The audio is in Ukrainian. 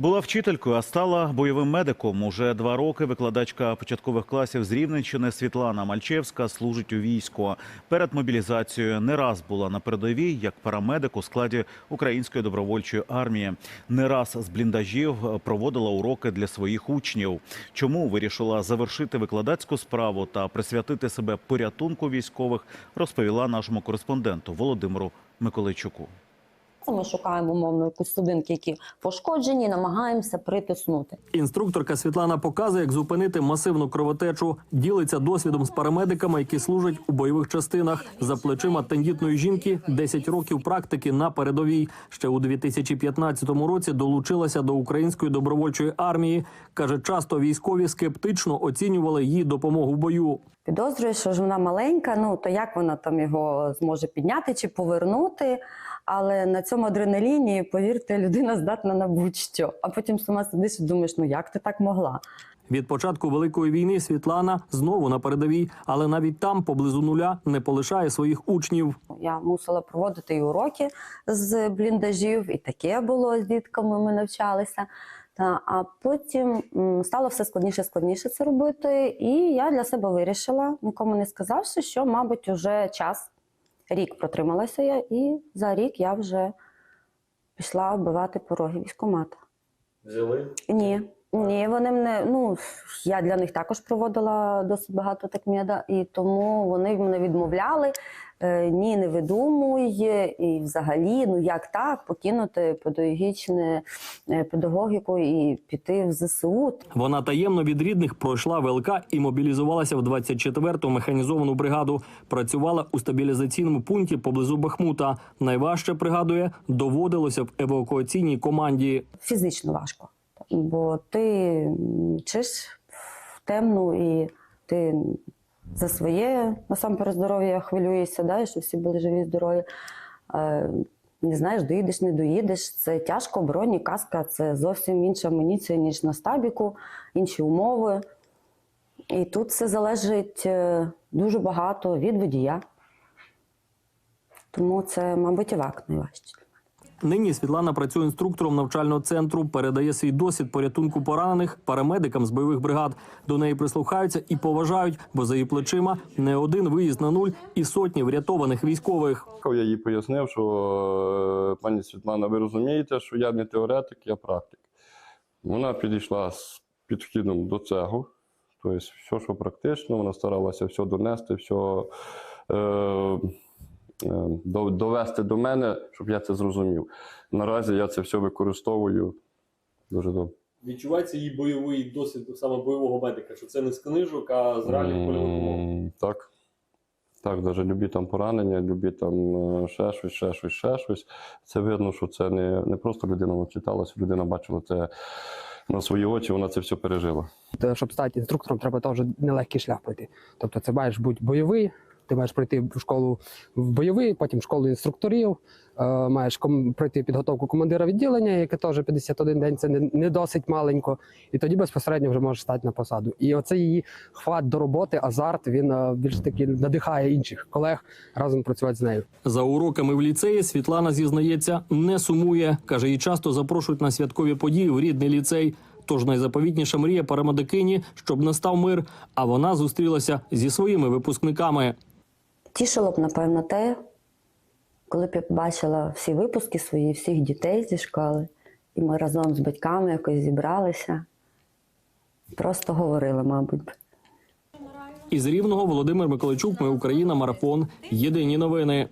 Була вчителькою, а стала бойовим медиком. Уже два роки викладачка початкових класів з Рівненщини Світлана Мальчевська служить у війську. Перед мобілізацією не раз була на передовій як парамедик у складі української добровольчої армії. Не раз з бліндажів проводила уроки для своїх учнів. Чому вирішила завершити викладацьку справу та присвятити себе порятунку військових, розповіла нашому кореспонденту Володимиру Миколайчуку. Ми шукаємо умовно якісь судинки, які пошкоджені, намагаємося притиснути. Інструкторка Світлана показує, як зупинити масивну кровотечу. Ділиться досвідом з парамедиками, які служать у бойових частинах. За плечима тендітної жінки 10 років практики на передовій. Ще у 2015 році долучилася до української добровольчої армії. каже, часто військові скептично оцінювали її допомогу в бою. Підозрюю, що ж вона маленька, ну то як вона там його зможе підняти чи повернути. Але на цьому адреналіні, повірте, людина здатна на будь-що. А потім сама сидиш і думаєш, ну як ти так могла? Від початку великої війни Світлана знову на передовій, але навіть там, поблизу нуля, не полишає своїх учнів. Я мусила проводити і уроки з бліндажів, і таке було з дітками. Ми навчалися. Та, а потім стало все складніше складніше це робити. І я для себе вирішила, нікому не сказавши, що, мабуть, вже час. Рік протрималася я, і за рік я вже пішла вбивати пороги військомата. Взяли? Ні, ні, вони мене. Ну я для них також проводила досить багато такмеда, і тому вони мене відмовляли. Е, ні, не видумуй, і взагалі, ну як так, покинути педагогічне е, педагогіку і піти в ЗСУ. Вона таємно від рідних пройшла ВЛК і мобілізувалася в 24-ту механізовану бригаду. Працювала у стабілізаційному пункті поблизу Бахмута. Найважче пригадує, доводилося в евакуаційній команді. Фізично важко, бо ти мчиш в темну і ти за своє насамперед здоров'я хвилюєшся, да, і всі були живі, здорові. Е, Не знаєш, доїдеш, не доїдеш. Це тяжко, броні, каска це зовсім інша амуніція, ніж на стабіку, інші умови. І тут все залежить е, дуже багато від водія. Тому це, мабуть, івак найважче. Нині Світлана працює інструктором навчального центру, передає свій досвід порятунку поранених парамедикам з бойових бригад. До неї прислухаються і поважають, бо за її плечима не один виїзд на нуль і сотні врятованих військових. Я їй пояснив, що е, пані Світлана, ви розумієте, що я не теоретик, я практик. Вона підійшла з підхідом до цього. Тобто, все, що практично, вона старалася все донести, все е, довести до мене, щоб я це зрозумів. Наразі я це все використовую дуже добре. Відчувається її бойовий досвід саме бойового медика, що це не з книжок, а з реальних польових умов. Так. Так, навіть любі там поранення, любі там е, ще щось, ще щось, ще щось. Це видно, що це не, не просто людина читалася, людина бачила це на свої очі, вона це все пережила. Щоб стати інструктором, треба теж нелегкий шлях пройти. Тобто, це маєш бути бойовий, ти маєш пройти в школу в бойовий, потім школу інструкторів, е, маєш пройти підготовку командира відділення, яке теж 51 день, це не, не досить маленько. І тоді безпосередньо вже можеш стати на посаду. І оце її хват до роботи, азарт, він е, більш таки надихає інших колег разом працювати з нею. За уроками в ліцеї Світлана зізнається, не сумує. каже, її часто запрошують на святкові події в рідний ліцей. Тож найзаповітніша мрія парамедикині, щоб настав мир. А вона зустрілася зі своїми випускниками. Тішило б, напевно, те, коли б я бачила всі випуски свої, всіх дітей зі школи, і ми разом з батьками якось зібралися. Просто говорили, мабуть. Із рівного Володимир Миколайчук. Ми Україна. Марафон. Єдині новини.